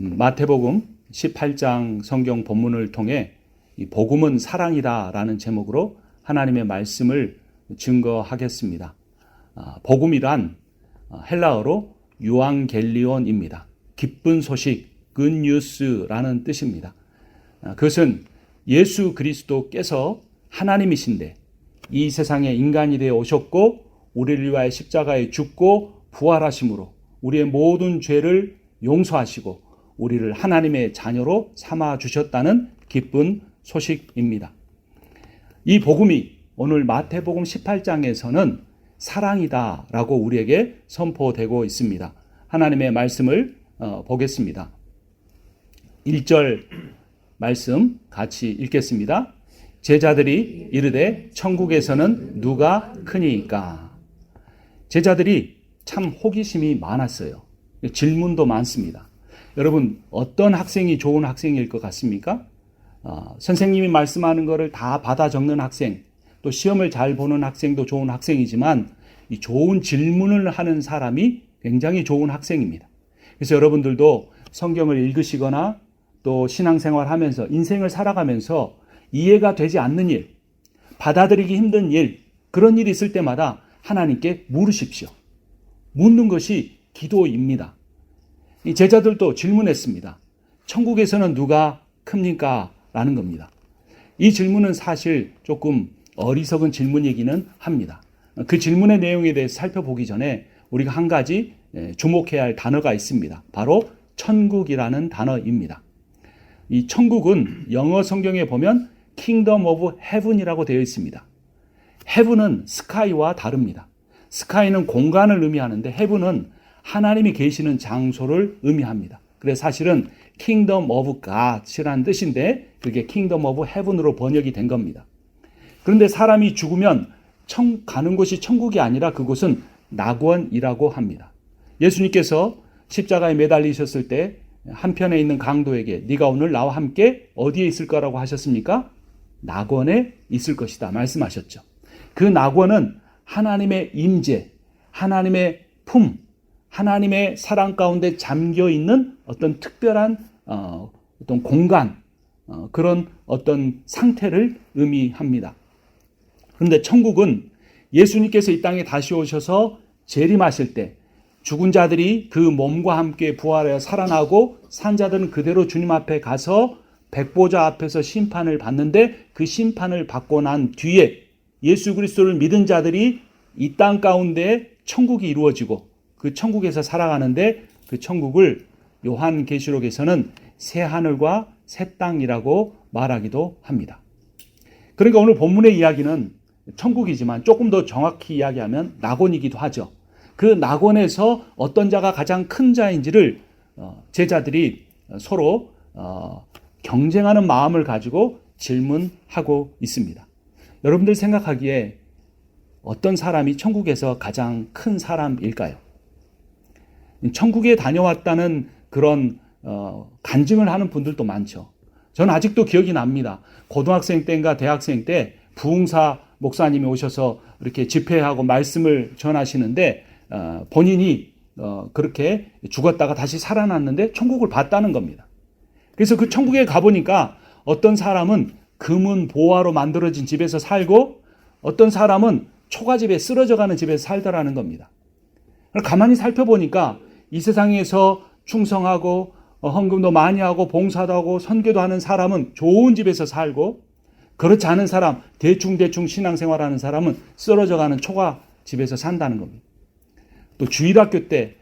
음, 마태복음 18장 성경 본문을 통해 이 복음은 사랑이다라는 제목으로 하나님의 말씀을 증거하겠습니다. 아, 복음이란 아, 헬라어로 유앙겔리온입니다. 기쁜 소식, 굿뉴스라는 뜻입니다. 아, 그것은 예수 그리스도께서 하나님이신데 이 세상에 인간이 되어 오셨고 우리를 위하여 십자가에 죽고 부활하심으로 우리의 모든 죄를 용서하시고 우리를 하나님의 자녀로 삼아 주셨다는 기쁜 소식입니다. 이 복음이 오늘 마태복음 18장에서는 사랑이다라고 우리에게 선포되고 있습니다. 하나님의 말씀을 어, 보겠습니다. 1절 말씀 같이 읽겠습니다. 제자들이 이르되 천국에서는 누가 크니까? 제자들이 참 호기심이 많았어요. 질문도 많습니다. 여러분 어떤 학생이 좋은 학생일 것 같습니까? 어, 선생님이 말씀하는 것을 다 받아 적는 학생, 또 시험을 잘 보는 학생도 좋은 학생이지만 이 좋은 질문을 하는 사람이 굉장히 좋은 학생입니다. 그래서 여러분들도 성경을 읽으시거나 또 신앙생활 하면서 인생을 살아가면서 이해가 되지 않는 일, 받아들이기 힘든 일, 그런 일이 있을 때마다 하나님께 물으십시오. 묻는 것이 기도입니다. 이 제자들도 질문했습니다. 천국에서는 누가 큽니까? 라는 겁니다. 이 질문은 사실 조금 어리석은 질문이기는 합니다. 그 질문의 내용에 대해서 살펴보기 전에 우리가 한 가지 주목해야 할 단어가 있습니다. 바로 천국이라는 단어입니다. 이 천국은 영어 성경에 보면 Kingdom of Heaven이라고 되어 있습니다. Heaven은 sky와 다릅니다. sky는 공간을 의미하는데 heaven은 하나님이 계시는 장소를 의미합니다. 그래서 사실은 Kingdom of God이라는 뜻인데 그게 Kingdom of Heaven으로 번역이 된 겁니다. 그런데 사람이 죽으면 청, 가는 곳이 천국이 아니라 그곳은 낙원이라고 합니다. 예수님께서 십자가에 매달리셨을 때 한편에 있는 강도에게 네가 오늘 나와 함께 어디에 있을 거라고 하셨습니까? 낙원에 있을 것이다 말씀하셨죠. 그 낙원은 하나님의 임재, 하나님의 품, 하나님의 사랑 가운데 잠겨 있는 어떤 특별한 어, 떤 공간 어, 그런 어떤 상태를 의미합니다. 그런데 천국은 예수님께서 이 땅에 다시 오셔서 재림하실 때 죽은 자들이 그 몸과 함께 부활하여 살아나고 산 자들은 그대로 주님 앞에 가서 백보자 앞에서 심판을 받는데 그 심판을 받고 난 뒤에 예수 그리스도를 믿은 자들이 이 땅 가운데 천국이 이루어지고 그 천국에서 살아가는데 그 천국을 요한 계시록에서는 새 하늘과 새 땅이라고 말하기도 합니다. 그러니까 오늘 본문의 이야기는 천국이지만 조금 더 정확히 이야기하면 낙원이기도 하죠. 그 낙원에서 어떤 자가 가장 큰 자인지를 어, 제자들이 서로 어, 경쟁하는 마음을 가지고 질문하고 있습니다. 여러분들 생각하기에 어떤 사람이 천국에서 가장 큰 사람일까요? 천국에 다녀왔다는 그런 어, 간증을 하는 분들도 많죠. 저는 아직도 기억이 납니다. 고등학생 때인가 대학생 때 부흥사 목사님이 오셔서 이렇게 집회하고 말씀을 전하시는데 어, 본인이 어, 그렇게 죽었다가 다시 살아났는데 천국을 봤다는 겁니다. 그래서 그 천국에 가보니까 어떤 사람은 금은 보화로 만들어진 집에서 살고 어떤 사람은 초가집에 쓰러져가는 집에서 살더라는 겁니다. 가만히 살펴보니까 이 세상에서 충성하고 어, 헌금도 많이 하고 봉사도 하고 선교도 하는 사람은 좋은 집에서 살고 그렇지 않은 사람 대충대충 신앙생활하는 사람은 쓰러져가는 초가 집에서 산다는 겁니다. 또 주일학교 때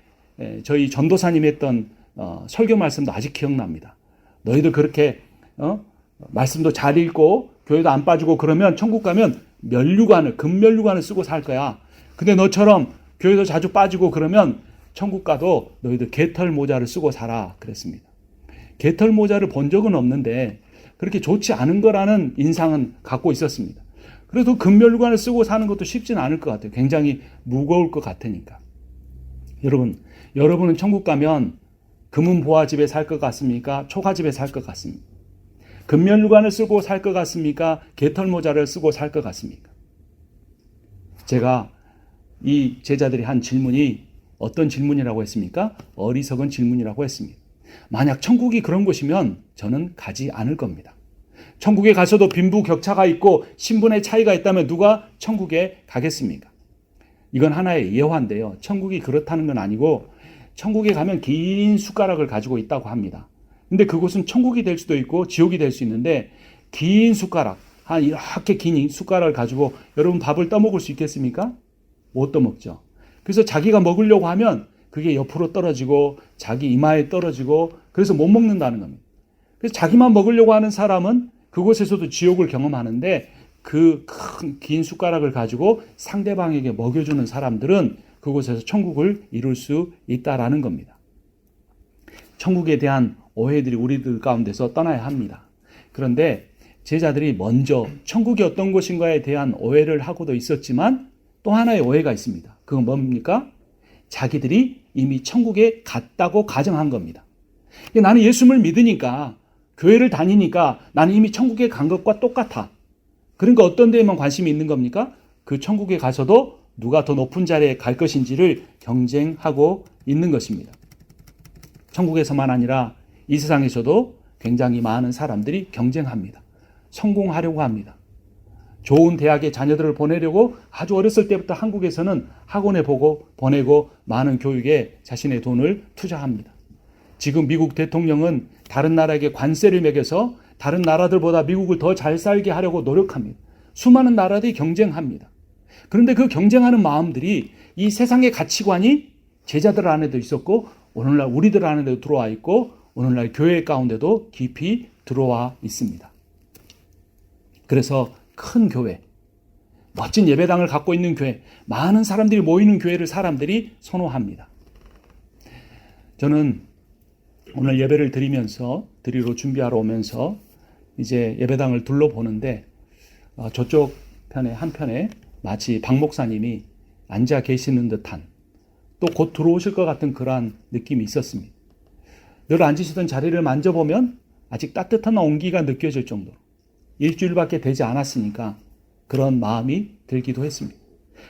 저희 전도사님 했던 어, 설교 말씀도 아직 기억납니다. 너희들 그렇게 어? 말씀도 잘 읽고 교회도 안 빠지고 그러면 천국 가면 면류관을 금면류관을 쓰고 살 거야. 근데 너처럼 교회도 자주 빠지고 그러면 천국 가도 너희들 개털 모자를 쓰고 살아 그랬습니다. 개털 모자를 본 적은 없는데 그렇게 좋지 않은 거라는 인상은 갖고 있었습니다. 그래도 금면류관을 쓰고 사는 것도 쉽지는 않을 것 같아요. 굉장히 무거울 것 같으니까. 여러분, 여러분은 천국 가면 금은 보화집에 살 것 같습니까? 초가집에 살 것 같습니까? 금면류관을 쓰고 살 것 같습니까? 개털 모자를 쓰고 살 것 같습니까? 제가 이 제자들이 한 질문이 어떤 질문이라고 했습니까? 어리석은 질문이라고 했습니다. 만약 천국이 그런 곳이면 저는 가지 않을 겁니다. 천국에 가서도 빈부 격차가 있고 신분의 차이가 있다면 누가 천국에 가겠습니까? 이건 하나의 예화인데요. 천국이 그렇다는 건 아니고 천국에 가면 긴 숟가락을 가지고 있다고 합니다. 근데 그곳은 천국이 될 수도 있고 지옥이 될 수 있는데 긴 숟가락, 한 이렇게 긴 숟가락을 가지고 여러분 밥을 떠먹을 수 있겠습니까? 못 떠먹죠. 그래서 자기가 먹으려고 하면 그게 옆으로 떨어지고 자기 이마에 떨어지고 그래서 못 먹는다는 겁니다. 그래서 자기만 먹으려고 하는 사람은 그곳에서도 지옥을 경험하는데 그 큰 긴 숟가락을 가지고 상대방에게 먹여주는 사람들은 그곳에서 천국을 이룰 수 있다라는 겁니다. 천국에 대한 오해들이 우리들 가운데서 떠나야 합니다. 그런데 제자들이 먼저 천국이 어떤 곳인가에 대한 오해를 하고도 있었지만 또 하나의 오해가 있습니다. 그건 뭡니까? 자기들이 이미 천국에 갔다고 가정한 겁니다. 나는 예수를 믿으니까 교회를 다니니까 나는 이미 천국에 간 것과 똑같아. 그러니까 어떤 데에만 관심이 있는 겁니까? 그 천국에 가서도 누가 더 높은 자리에 갈 것인지를 경쟁하고 있는 것입니다. 천국에서만 아니라 이 세상에서도 굉장히 많은 사람들이 경쟁합니다. 성공하려고 합니다. 좋은 대학에 자녀들을 보내려고 아주 어렸을 때부터 한국에서는 학원에 보고 보내고 많은 교육에 자신의 돈을 투자합니다. 지금 미국 대통령은 다른 나라에게 관세를 매겨서 다른 나라들보다 미국을 더 잘 살게 하려고 노력합니다. 수많은 나라들이 경쟁합니다. 그런데 그 경쟁하는 마음들이 이 세상의 가치관이 제자들 안에도 있었고 오늘날 우리들 안에도 들어와 있고 오늘날 교회 가운데도 깊이 들어와 있습니다. 그래서 큰 교회, 멋진 예배당을 갖고 있는 교회, 많은 사람들이 모이는 교회를 사람들이 선호합니다. 저는 오늘 예배를 드리면서 드리러 준비하러 오면서 이제 예배당을 둘러보는데 어, 저쪽 편에 한 편에 마치 박 목사님이 앉아 계시는 듯한 또 곧 들어오실 것 같은 그러한 느낌이 있었습니다. 늘 앉으시던 자리를 만져보면 아직 따뜻한 온기가 느껴질 정도로 일주일밖에 되지 않았으니까 그런 마음이 들기도 했습니다.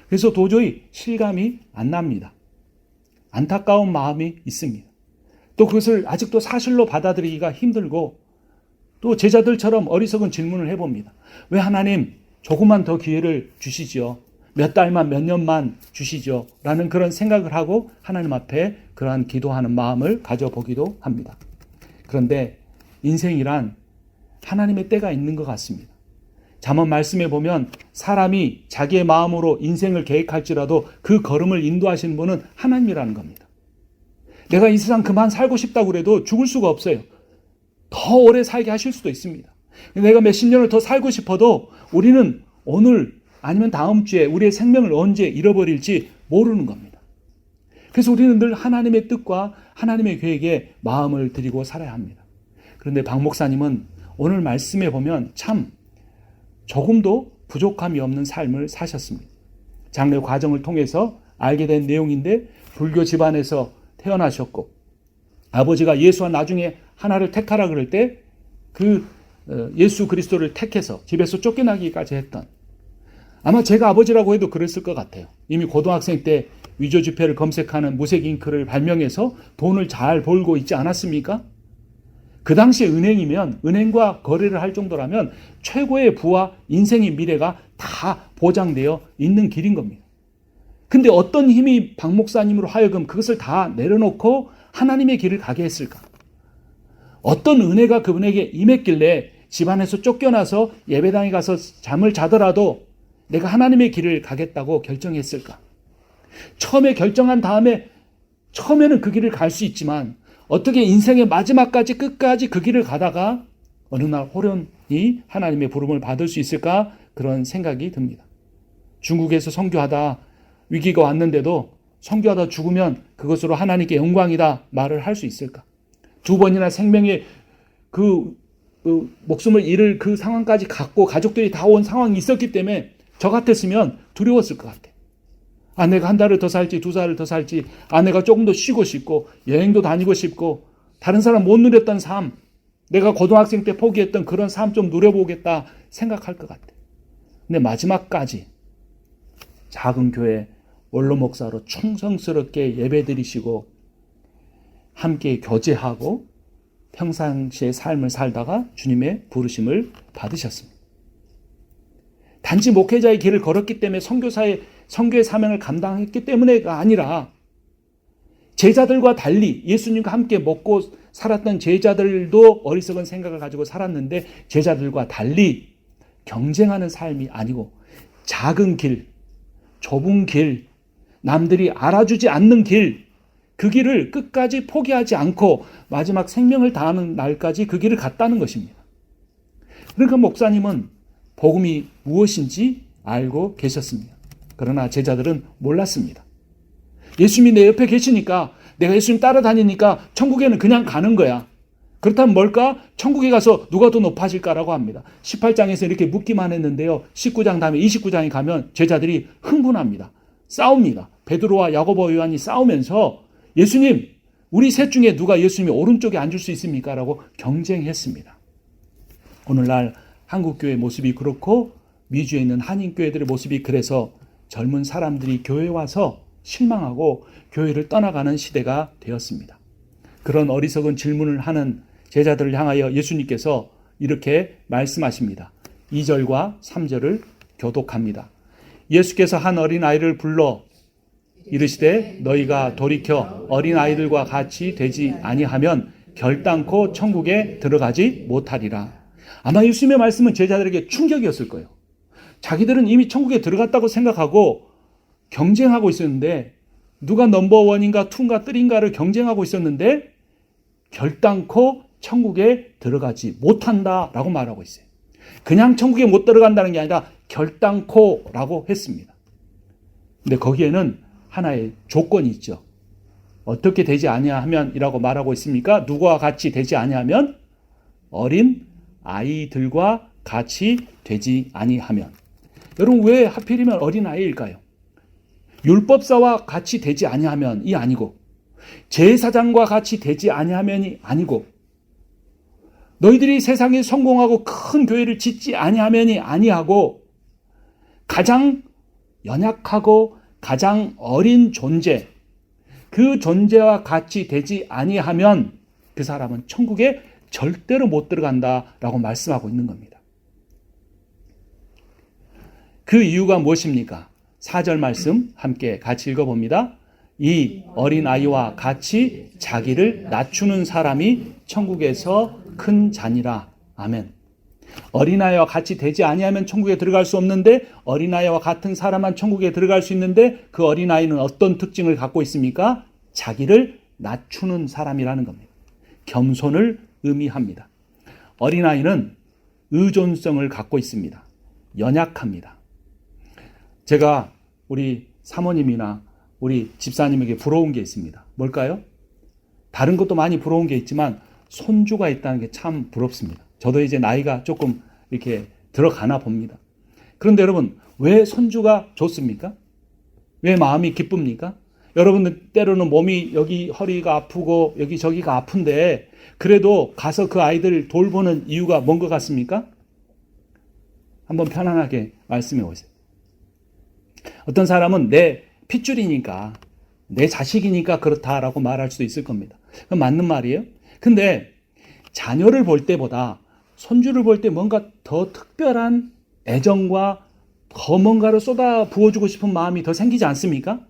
그래서 도저히 실감이 안 납니다. 안타까운 마음이 있습니다. 또 그것을 아직도 사실로 받아들이기가 힘들고 또 제자들처럼 어리석은 질문을 해봅니다. 왜 하나님 조금만 더 기회를 주시죠? 몇 달만, 몇 년만 주시죠? 라는 그런 생각을 하고 하나님 앞에 그러한 기도하는 마음을 가져보기도 합니다. 그런데 인생이란 하나님의 때가 있는 것 같습니다. 잠언 말씀에 보면 사람이 자기의 마음으로 인생을 계획할지라도 그 걸음을 인도하시는 분은 하나님이라는 겁니다. 내가 이 세상 그만 살고 싶다고 그래도 죽을 수가 없어요. 더 오래 살게 하실 수도 있습니다. 내가 몇십 년을 더 살고 싶어도 우리는 오늘 아니면 다음 주에 우리의 생명을 언제 잃어버릴지 모르는 겁니다. 그래서 우리는 늘 하나님의 뜻과 하나님의 계획에 마음을 들이고 살아야 합니다. 그런데 박 목사님은 오늘 말씀에 보면 참 조금도 부족함이 없는 삶을 사셨습니다. 장례 과정을 통해서 알게 된 내용인데 불교 집안에서 태어나셨고 아버지가 예수와 나중에 하나를 택하라 그럴 때그 어, 예수 그리스도를 택해서 집에서 쫓겨나기까지 했던 아마 제가 아버지라고 해도 그랬을 것 같아요. 이미 고등학생 때 위조 지폐를 검색하는 무색 잉크를 발명해서 돈을 잘 벌고 있지 않았습니까? 그 당시 은행이면 은행과 거래를 할 정도라면 최고의 부와 인생의 미래가 다 보장되어 있는 길인 겁니다. 근데 어떤 힘이 박 목사님으로 하여금 그것을 다 내려놓고 하나님의 길을 가게 했을까? 어떤 은혜가 그분에게 임했길래 집안에서 쫓겨나서 예배당에 가서 잠을 자더라도 내가 하나님의 길을 가겠다고 결정했을까? 처음에 결정한 다음에 처음에는 그 길을 갈 수 있지만 어떻게 인생의 마지막까지 끝까지 그 길을 가다가 어느 날 호련히 하나님의 부름을 받을 수 있을까? 그런 생각이 듭니다. 중국에서 성교하다 위기가 왔는데도 성교하다 죽으면 그것으로 하나님께 영광이다 말을 할 수 있을까? 두 번이나 생명의 그, 그 목숨을 잃을 그 상황까지 갖고 가족들이 다 온 상황이 있었기 때문에 저 같았으면 두려웠을 것 같아. 아내가 한 달을 더 살지 두 달을 더 살지 아내가 조금 더 쉬고 싶고 여행도 다니고 싶고 다른 사람 못 누렸던 삶 내가 고등학생 때 포기했던 그런 삶 좀 누려보겠다 생각할 것 같아. 근데 마지막까지 작은 교회 원로 목사로 충성스럽게 예배드리시고 함께 교제하고 평상시의 삶을 살다가 주님의 부르심을 받으셨습니다. 단지 목회자의 길을 걸었기 때문에 선교사의 선교의 사명을 감당했기 때문에가 아니라 제자들과 달리 예수님과 함께 먹고 살았던 제자들도 어리석은 생각을 가지고 살았는데 제자들과 달리 경쟁하는 삶이 아니고 작은 길, 좁은 길, 남들이 알아주지 않는 길, 그 길을 끝까지 포기하지 않고 마지막 생명을 다하는 날까지 그 길을 갔다는 것입니다. 그러니까 목사님은 복음이 무엇인지 알고 계셨습니다. 그러나 제자들은 몰랐습니다. 예수님이 내 옆에 계시니까 내가 예수님 따라다니니까 천국에는 그냥 가는 거야. 그렇다면 뭘까? 천국에 가서 누가 더 높아질까라고 합니다. 18장에서 이렇게 묻기만 했는데요. 19장 다음에 29장에 가면 제자들이 흥분합니다. 싸웁니다. 베드로와 야고보 요한이 싸우면서 예수님, 우리 셋 중에 누가 예수님이 오른쪽에 앉을 수 있습니까? 라고 경쟁했습니다. 오늘날 한국교회 모습이 그렇고 미주에 있는 한인교회들의 모습이 그래서 젊은 사람들이 교회 와서 실망하고 교회를 떠나가는 시대가 되었습니다. 그런 어리석은 질문을 하는 제자들을 향하여 예수님께서 이렇게 말씀하십니다. 2절과 3절을 교독합니다. 예수께서 한 어린 아이를 불러 이르시되 너희가 돌이켜 어린 아이들과 같이 되지 아니하면 결단코 천국에 들어가지 못하리라. 아마 예수님의 말씀은 제자들에게 충격이었을 거예요. 자기들은 이미 천국에 들어갔다고 생각하고 경쟁하고 있었는데 누가 넘버원인가 투인가 쓰리인가를 경쟁하고 있었는데 결단코 천국에 들어가지 못한다라고 말하고 있어요. 그냥 천국에 못 들어간다는 게 아니라 결단코라고 했습니다. 근데 거기에는 하나의 조건이 있죠. 어떻게 되지 아니하면이라고 말하고 있습니까? 누구와 같이 되지 아니하면 어린 아이들과 같이 되지 아니하면. 여러분 왜 하필이면 어린 아이일까요? 율법사와 같이 되지 아니하면이 아니고 제사장과 같이 되지 아니하면이 아니고 너희들이 세상에 성공하고 큰 교회를 짓지 아니하면이 아니하고 가장 연약하고 가장 어린 존재 그 존재와 같이 되지 아니하면 그 사람은 천국에 절대로 못 들어간다라고 말씀하고 있는 겁니다. 그 이유가 무엇입니까? 4절 말씀 함께 같이 읽어봅니다. 이 어린 아이와 같이 자기를 낮추는 사람이 천국에서 큰 자니라. 아멘. 어린아이와 같이 되지 아니하면 천국에 들어갈 수 없는데 어린아이와 같은 사람만 천국에 들어갈 수 있는데 그 어린아이는 어떤 특징을 갖고 있습니까? 자기를 낮추는 사람이라는 겁니다. 겸손을 의미합니다. 어린아이는 의존성을 갖고 있습니다. 연약합니다. 제가 우리 사모님이나 우리 집사님에게 부러운 게 있습니다. 뭘까요? 다른 것도 많이 부러운 게 있지만 손주가 있다는 게 참 부럽습니다. 저도 이제 나이가 조금 이렇게 들어가나 봅니다. 그런데 여러분, 왜 손주가 좋습니까? 왜 마음이 기쁩니까? 여러분들 때로는 몸이 여기 허리가 아프고 여기 저기가 아픈데 그래도 가서 그 아이들 돌보는 이유가 뭔 것 같습니까? 한번 편안하게 말씀해 보세요. 어떤 사람은 내 핏줄이니까 내 자식이니까 그렇다라고 말할 수도 있을 겁니다. 그건 맞는 말이에요. 근데 자녀를 볼 때보다 손주를 볼 때 뭔가 더 특별한 애정과 더 뭔가를 쏟아 부어주고 싶은 마음이 더 생기지 않습니까?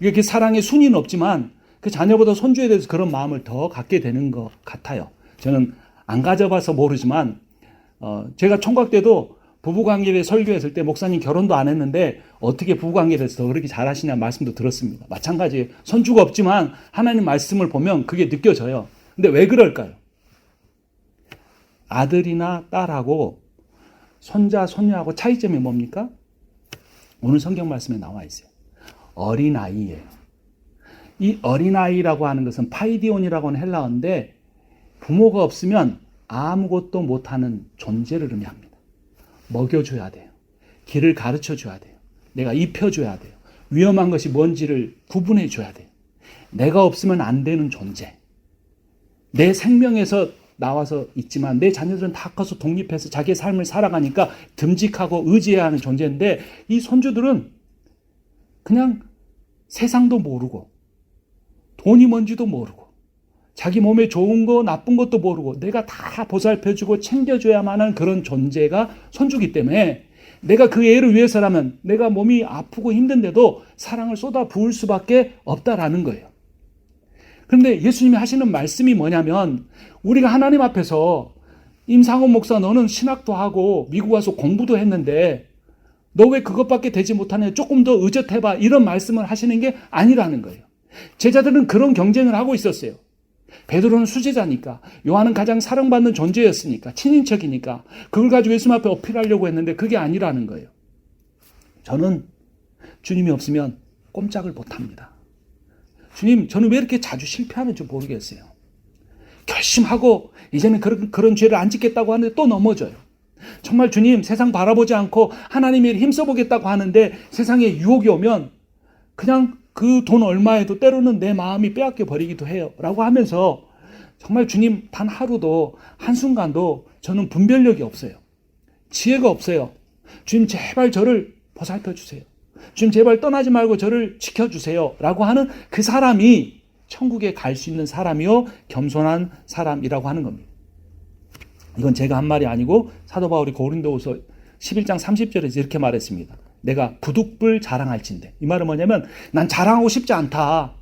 이렇게 사랑의 순위는 없지만 그 자녀보다 손주에 대해서 그런 마음을 더 갖게 되는 것 같아요. 저는 안 가져봐서 모르지만 어, 제가 총각 때도 부부관계에 대해 설교했을 때 목사님 결혼도 안 했는데 어떻게 부부관계에 대해서 더 그렇게 잘하시냐 말씀도 들었습니다. 마찬가지예요. 손주가 없지만 하나님 말씀을 보면 그게 느껴져요. 근데 왜 그럴까요? 아들이나 딸하고 손자, 손녀하고 차이점이 뭡니까? 오늘 성경 말씀에 나와 있어요. 어린아이예요. 이 어린아이라고 하는 것은 파이디온이라고 하는 헬라어인데 부모가 없으면 아무것도 못하는 존재를 의미합니다. 먹여줘야 돼요. 길을 가르쳐 줘야 돼요. 내가 입혀줘야 돼요. 위험한 것이 뭔지를 구분해 줘야 돼요. 내가 없으면 안 되는 존재. 내 생명에서 나와서 있지만 내 자녀들은 다 커서 독립해서 자기의 삶을 살아가니까 듬직하고 의지해야 하는 존재인데 이 손주들은 그냥 세상도 모르고 돈이 뭔지도 모르고 자기 몸에 좋은 거 나쁜 것도 모르고 내가 다 보살펴주고 챙겨줘야만 하는 그런 존재가 손주기 때문에 내가 그 애를 위해서라면 내가 몸이 아프고 힘든데도 사랑을 쏟아 부을 수밖에 없다라는 거예요. 그런데 예수님이 하시는 말씀이 뭐냐면 우리가 하나님 앞에서 임상훈 목사 너는 신학도 하고 미국 와서 공부도 했는데 너 왜 그것밖에 되지 못하냐 조금 더 의젓해봐 이런 말씀을 하시는 게 아니라는 거예요. 제자들은 그런 경쟁을 하고 있었어요. 베드로는 수제자니까 요한은 가장 사랑받는 존재였으니까 친인척이니까 그걸 가지고 예수님 앞에 어필하려고 했는데 그게 아니라는 거예요. 저는 주님이 없으면 꼼짝을 못합니다. 주님, 저는 왜 이렇게 자주 실패하는지 모르겠어요. 결심하고 이제는 그런, 그런 죄를 안 짓겠다고 하는데 또 넘어져요. 정말 주님 세상 바라보지 않고 하나님의 일 힘써보겠다고 하는데 세상에 유혹이 오면 그냥 그 돈 얼마에도 때로는 내 마음이 빼앗겨 버리기도 해요. 라고 하면서 정말 주님 단 하루도 한순간도 저는 분별력이 없어요. 지혜가 없어요. 주님 제발 저를 보살펴 주세요. 주님 제발 떠나지 말고 저를 지켜주세요. 라고 하는 그 사람이 천국에 갈 수 있는 사람이요. 겸손한 사람이라고 하는 겁니다. 이건 제가 한 말이 아니고 사도 바울이 고린도후서 11장 30절에서 이렇게 말했습니다. 내가 부득불 자랑할진데. 이 말은 뭐냐면 난 자랑하고 싶지 않다.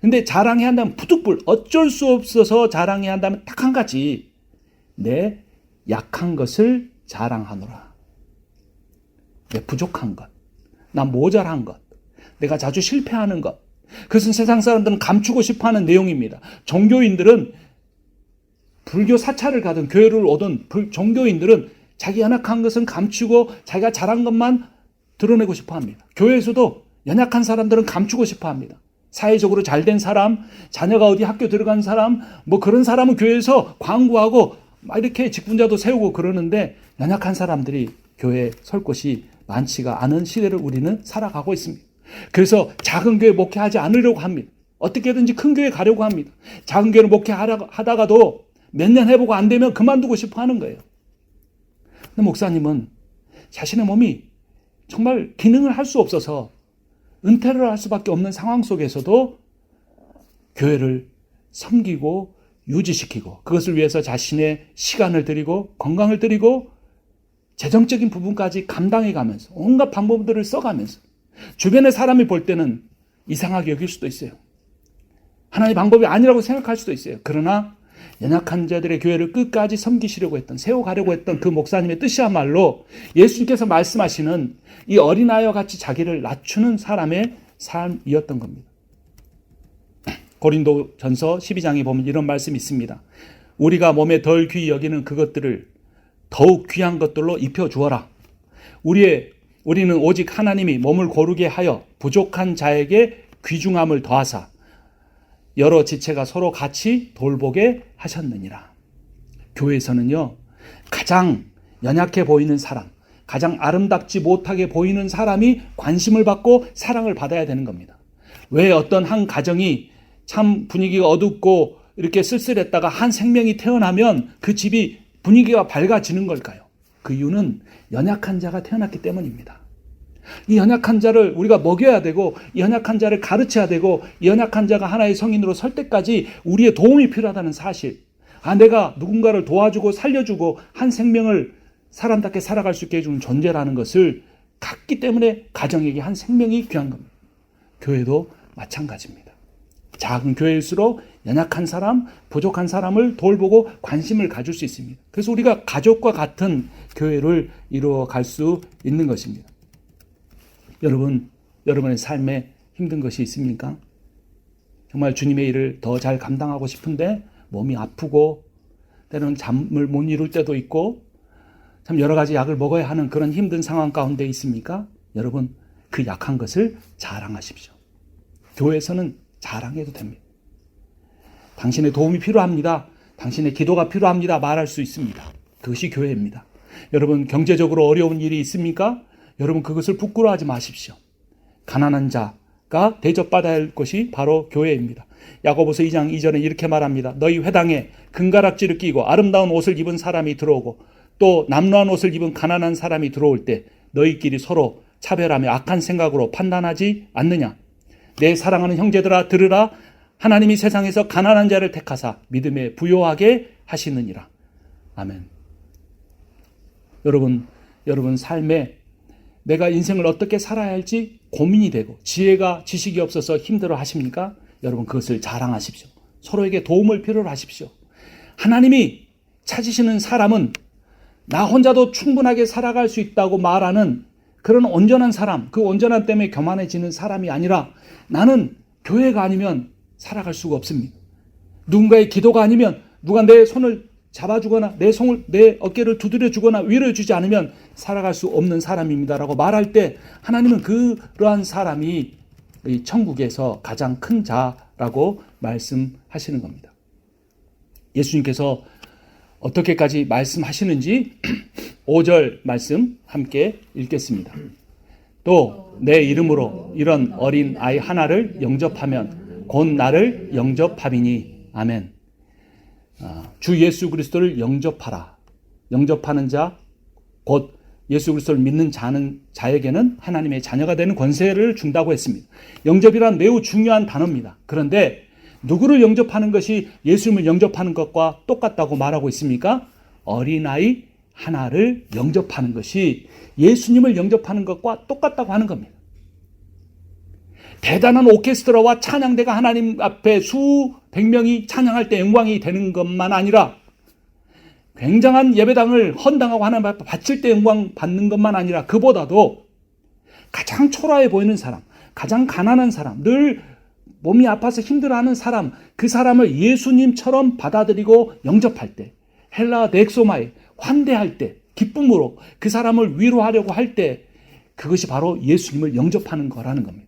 근데 자랑해야 한다면 부득불 어쩔 수 없어서 자랑해야 한다면 딱 한 가지. 내 약한 것을 자랑하노라. 내 부족한 것. 나 모자란 것. 내가 자주 실패하는 것. 그것은 세상 사람들은 감추고 싶어 하는 내용입니다. 종교인들은 불교 사찰을 가든 교회를 오든 종교인들은 자기 연약한 것은 감추고 자기가 잘한 것만 드러내고 싶어 합니다. 교회에서도 연약한 사람들은 감추고 싶어 합니다. 사회적으로 잘 된 사람, 자녀가 어디 학교 들어간 사람, 뭐 그런 사람은 교회에서 광고하고 막 이렇게 직분자도 세우고 그러는데 연약한 사람들이 교회에 설 곳이 많지가 않은 시대를 우리는 살아가고 있습니다. 그래서 작은 교회 목회하지 않으려고 합니다. 어떻게든지 큰 교회 가려고 합니다. 작은 교회를 목회하다가도 몇 년 해보고 안 되면 그만두고 싶어 하는 거예요. 근데 목사님은 자신의 몸이 정말 기능을 할 수 없어서 은퇴를 할 수밖에 없는 상황 속에서도 교회를 섬기고 유지시키고 그것을 위해서 자신의 시간을 들이고 건강을 들이고 재정적인 부분까지 감당해 가면서 온갖 방법들을 써가면서 주변의 사람이 볼 때는 이상하게 여길 수도 있어요. 하나의 방법이 아니라고 생각할 수도 있어요. 그러나 연약한 자들의 교회를 끝까지 섬기시려고 했던, 세워가려고 했던 그 목사님의 뜻이야말로 예수님께서 말씀하시는 이 어린아이와 같이 자기를 낮추는 사람의 삶이었던 겁니다. 고린도 전서 12장에 보면 이런 말씀이 있습니다. 우리가 몸에 덜 귀히 여기는 그것들을 더욱 귀한 것들로 입혀 주어라. 우리의 우리는 오직 하나님이 몸을 고르게 하여 부족한 자에게 귀중함을 더하사 여러 지체가 서로 같이 돌보게 하셨느니라. 교회에서는요, 가장 연약해 보이는 사람, 가장 아름답지 못하게 보이는 사람이 관심을 받고 사랑을 받아야 되는 겁니다. 왜 어떤 한 가정이 참 분위기가 어둡고 이렇게 쓸쓸했다가 한 생명이 태어나면 그 집이 분위기가 밝아지는 걸까요? 그 이유는 연약한 자가 태어났기 때문입니다. 이 연약한 자를 우리가 먹여야 되고, 이 연약한 자를 가르쳐야 되고, 이 연약한 자가 하나의 성인으로 설 때까지 우리의 도움이 필요하다는 사실. 아, 내가 누군가를 도와주고 살려주고 한 생명을 사람답게 살아갈 수 있게 해주는 존재라는 것을 갖기 때문에 가정에게 한 생명이 귀한 겁니다. 교회도 마찬가지입니다. 작은 교회일수록 연약한 사람, 부족한 사람을 돌보고 관심을 가질 수 있습니다. 그래서 우리가 가족과 같은 교회를 이루어 갈 수 있는 것입니다. 여러분, 여러분의 삶에 힘든 것이 있습니까? 정말 주님의 일을 더 잘 감당하고 싶은데 몸이 아프고 때로는 잠을 못 이룰 때도 있고 참 여러 가지 약을 먹어야 하는 그런 힘든 상황 가운데 있습니까? 여러분, 그 약한 것을 자랑하십시오. 교회에서는 자랑해도 됩니다. 당신의 도움이 필요합니다. 당신의 기도가 필요합니다. 말할 수 있습니다. 그것이 교회입니다. 여러분, 경제적으로 어려운 일이 있습니까? 여러분, 그것을 부끄러워하지 마십시오. 가난한 자가 대접받아야 할 것이 바로 교회입니다. 야고보서 2장 2절에 이렇게 말합니다. 너희 회당에 금가락지를 끼고 아름다운 옷을 입은 사람이 들어오고 또 남루한 옷을 입은 가난한 사람이 들어올 때 너희끼리 서로 차별하며 악한 생각으로 판단하지 않느냐? 내 사랑하는 형제들아 들으라 하나님이 세상에서 가난한 자를 택하사 믿음에 부요하게 하시느니라. 아멘. 여러분, 여러분 삶에 내가 인생을 어떻게 살아야 할지 고민이 되고 지혜가 지식이 없어서 힘들어 하십니까? 여러분 그것을 자랑하십시오. 서로에게 도움을 필요로 하십시오. 하나님이 찾으시는 사람은 나 혼자도 충분하게 살아갈 수 있다고 말하는 그런 온전한 사람, 그 온전한 때문에 교만해지는 사람이 아니라 나는 교회가 아니면 살아갈 수가 없습니다. 누군가의 기도가 아니면 누가 내 손을 잡아주거나 내 손을 내 어깨를 두드려 주거나 위로해 주지 않으면 살아갈 수 없는 사람입니다라고 말할 때 하나님은 그러한 사람이 이 천국에서 가장 큰 자라고 말씀하시는 겁니다. 예수님께서 어떻게까지 말씀하시는지 5절 말씀 함께 읽겠습니다. 또 내 이름으로 이런 어린 아이 하나를 영접하면 곧 나를 영접함이니 아멘. 아, 주 예수 그리스도를 영접하라. 영접하는 자, 곧 예수 그리스도를 믿는 자는 자에게는 하나님의 자녀가 되는 권세를 준다고 했습니다. 영접이란 매우 중요한 단어입니다. 그런데 누구를 영접하는 것이 예수님을 영접하는 것과 똑같다고 말하고 있습니까? 어린아이 하나를 영접하는 것이 예수님을 영접하는 것과 똑같다고 하는 겁니다. 대단한 오케스트라와 찬양대가 하나님 앞에 수백 명이 찬양할 때 영광이 되는 것만 아니라 굉장한 예배당을 헌당하고 하나님 앞에 바칠 때 영광 받는 것만 아니라 그보다도 가장 초라해 보이는 사람, 가장 가난한 사람, 늘 몸이 아파서 힘들어하는 사람, 그 사람을 예수님처럼 받아들이고 영접할 때, 헬라 넥소마에 환대할 때, 기쁨으로 그 사람을 위로하려고 할 때, 그것이 바로 예수님을 영접하는 거라는 겁니다.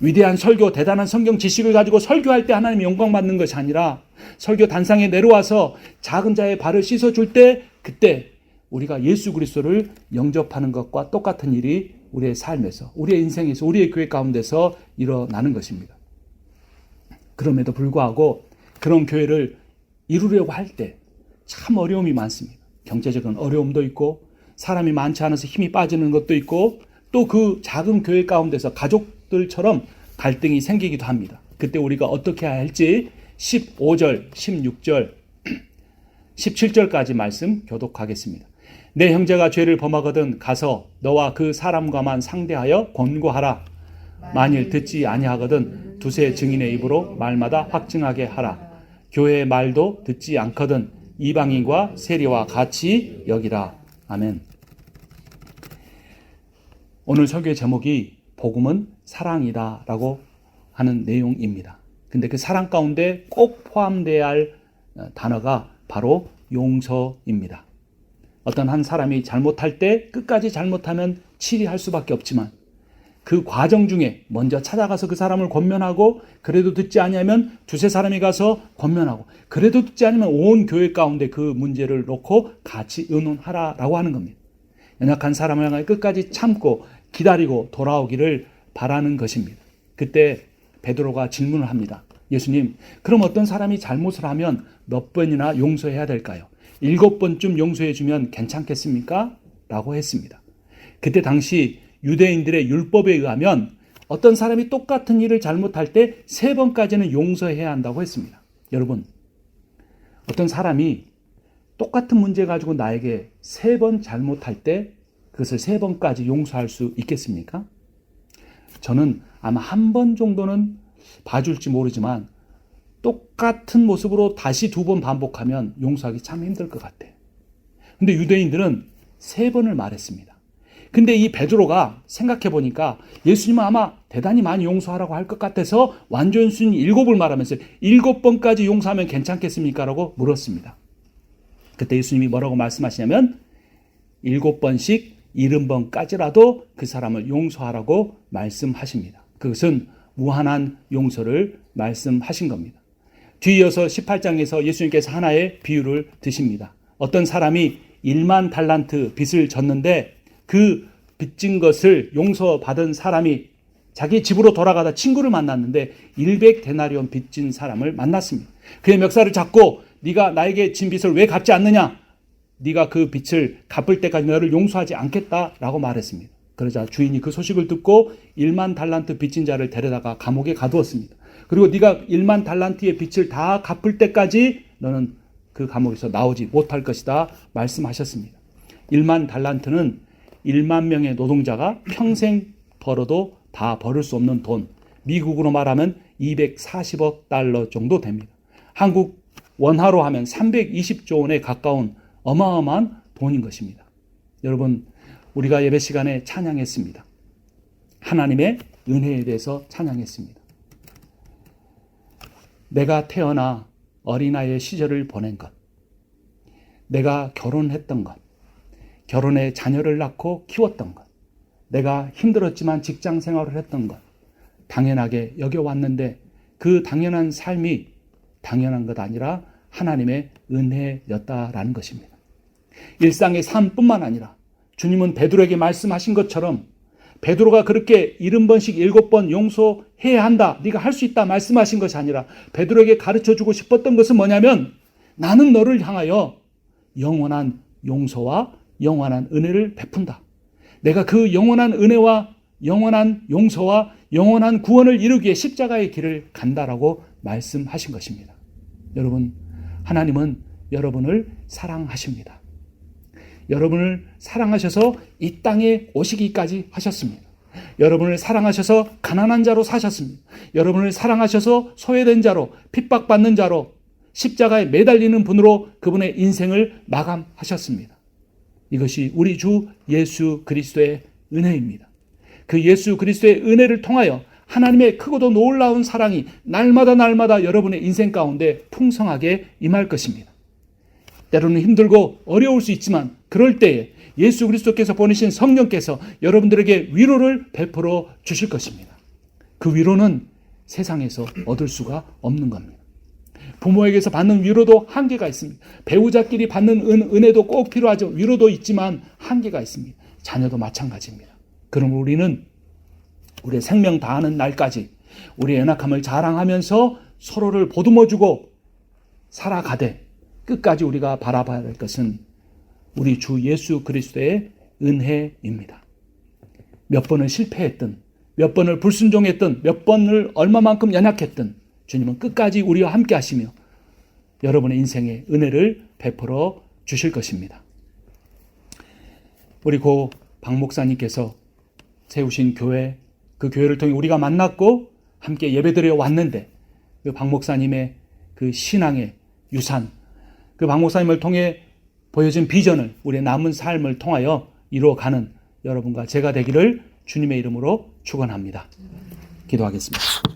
위대한 설교, 대단한 성경 지식을 가지고 설교할 때 하나님 영광 받는 것이 아니라 설교 단상에 내려와서 작은 자의 발을 씻어줄 때 그때 우리가 예수 그리스도를 영접하는 것과 똑같은 일이 우리의 삶에서, 우리의 인생에서, 우리의 교회 가운데서 일어나는 것입니다. 그럼에도 불구하고 그런 교회를 이루려고 할 때 참 어려움이 많습니다. 경제적인 어려움도 있고 사람이 많지 않아서 힘이 빠지는 것도 있고 또 그 작은 교회 가운데서 가족 들처럼 갈등이 생기기도 합니다. 그때 우리가 어떻게 해야 할지 15절, 16절, 17절까지 말씀 교독하겠습니다. 내 형제가 죄를 범하거든 가서 너와 그 사람과만 상대하여 권고하라. 만일 듣지 아니하거든 두세 증인의 입으로 말마다 확증하게 하라. 교회의 말도 듣지 않거든 이방인과 세리와 같이 여기라. 아멘. 오늘 설교의 제목이 복음은 사랑이다라고 하는 내용입니다. 근데 그 사랑 가운데 꼭 포함돼야 할 단어가 바로 용서입니다. 어떤 한 사람이 잘못할 때 끝까지 잘못하면 치리할 수밖에 없지만 그 과정 중에 먼저 찾아가서 그 사람을 권면하고 그래도 듣지 아니하면 두세 사람이 가서 권면하고 그래도 듣지 않으면 온 교회 가운데 그 문제를 놓고 같이 의논하라라고 하는 겁니다. 연약한 사람을 향해 끝까지 참고 기다리고 돌아오기를 바라는 것입니다. 그때 베드로가 질문을 합니다. 예수님, 그럼 어떤 사람이 잘못을 하면 몇 번이나 용서해야 될까요? 일곱 번쯤 용서해 주면 괜찮겠습니까? 라고 했습니다. 그때 당시 유대인들의 율법에 의하면 어떤 사람이 똑같은 일을 잘못할 때 세 번까지는 용서해야 한다고 했습니다. 여러분, 어떤 사람이 똑같은 문제 가지고 나에게 세 번 잘못할 때 그것을 세 번까지 용서할 수 있겠습니까? 저는 아마 한 번 정도는 봐줄지 모르지만 똑같은 모습으로 다시 두 번 반복하면 용서하기 참 힘들 것 같아요. 근데 유대인들은 세 번을 말했습니다. 근데 이 베드로가 생각해 보니까 예수님은 아마 대단히 많이 용서하라고 할 것 같아서 완전 순위 일곱을 말하면서 일곱 번까지 용서하면 괜찮겠습니까? 라고 물었습니다. 그때 예수님이 뭐라고 말씀하시냐면 일곱 번씩 일흔 번까지라도 그 사람을 용서하라고 말씀하십니다. 그것은 무한한 용서를 말씀하신 겁니다. 뒤이어서 18장에서 예수님께서 하나의 비유를 드십니다. 어떤 사람이 1만 달란트 빚을 졌는데 그 빚진 것을 용서받은 사람이 자기 집으로 돌아가다 친구를 만났는데 100데나리온 빚진 사람을 만났습니다. 그의 멱살을 잡고 네가 나에게 진 빚을 왜 갚지 않느냐? 네가 그 빚을 갚을 때까지 너를 용서하지 않겠다라고 말했습니다. 그러자 주인이 그 소식을 듣고 1만 달란트 빚진 자를 데려다가 감옥에 가두었습니다. 그리고 네가 1만 달란트의 빚을 다 갚을 때까지 너는 그 감옥에서 나오지 못할 것이다 말씀하셨습니다. 1만 달란트는 1만 명의 노동자가 평생 벌어도 다 벌을 수 없는 돈. 미국으로 말하면 240억 달러 정도 됩니다. 한국 원화로 하면 320조 원에 가까운 어마어마한 돈인 것입니다. 여러분, 우리가 예배 시간에 찬양했습니다. 하나님의 은혜에 대해서 찬양했습니다. 내가 태어나 어린아이의 시절을 보낸 것, 내가 결혼했던 것, 결혼에 자녀를 낳고 키웠던 것, 내가 힘들었지만 직장 생활을 했던 것, 당연하게 여겨왔는데 그 당연한 삶이 당연한 것 아니라 하나님의 은혜였다라는 것입니다. 일상의 삶뿐만 아니라 주님은 베드로에게 말씀하신 것처럼 베드로가 그렇게 일흔 번씩 일곱 번 용서해야 한다. 네가 할 수 있다 말씀하신 것이 아니라 베드로에게 가르쳐 주고 싶었던 것은 뭐냐면 나는 너를 향하여 영원한 용서와 영원한 은혜를 베푼다. 내가 그 영원한 은혜와 영원한 용서와 영원한 구원을 이루기 위해 십자가의 길을 간다라고 말씀하신 것입니다. 여러분, 하나님은 여러분을 사랑하십니다. 여러분을 사랑하셔서 이 땅에 오시기까지 하셨습니다. 여러분을 사랑하셔서 가난한 자로 사셨습니다. 여러분을 사랑하셔서 소외된 자로 핍박받는 자로 십자가에 매달리는 분으로 그분의 인생을 마감하셨습니다. 이것이 우리 주 예수 그리스도의 은혜입니다. 그 예수 그리스도의 은혜를 통하여 하나님의 크고도 놀라운 사랑이 날마다 날마다 여러분의 인생 가운데 풍성하게 임할 것입니다. 때로는 힘들고 어려울 수 있지만 그럴 때에 예수 그리스도께서 보내신 성령께서 여러분들에게 위로를 베풀어 주실 것입니다. 그 위로는 세상에서 얻을 수가 없는 겁니다. 부모에게서 받는 위로도 한계가 있습니다. 배우자끼리 받는 은, 은혜도 꼭 필요하죠. 위로도 있지만 한계가 있습니다. 자녀도 마찬가지입니다. 그럼 우리는 우리의 생명 다하는 날까지 우리의 연약함을 자랑하면서 서로를 보듬어주고 살아가되 끝까지 우리가 바라봐야 할 것은 우리 주 예수 그리스도의 은혜입니다. 몇 번을 실패했든, 몇 번을 불순종했든, 몇 번을 얼마만큼 연약했든, 주님은 끝까지 우리와 함께 하시며 여러분의 인생에 은혜를 베풀어 주실 것입니다. 우리 고 박 목사님께서 세우신 교회, 그 교회를 통해 우리가 만났고 함께 예배드려 왔는데 그 박 목사님의 그 신앙의 유산, 그 박 목사님을 통해 보여진 비전을 우리의 남은 삶을 통하여 이루어가는 여러분과 제가 되기를 주님의 이름으로 축원합니다. 기도하겠습니다.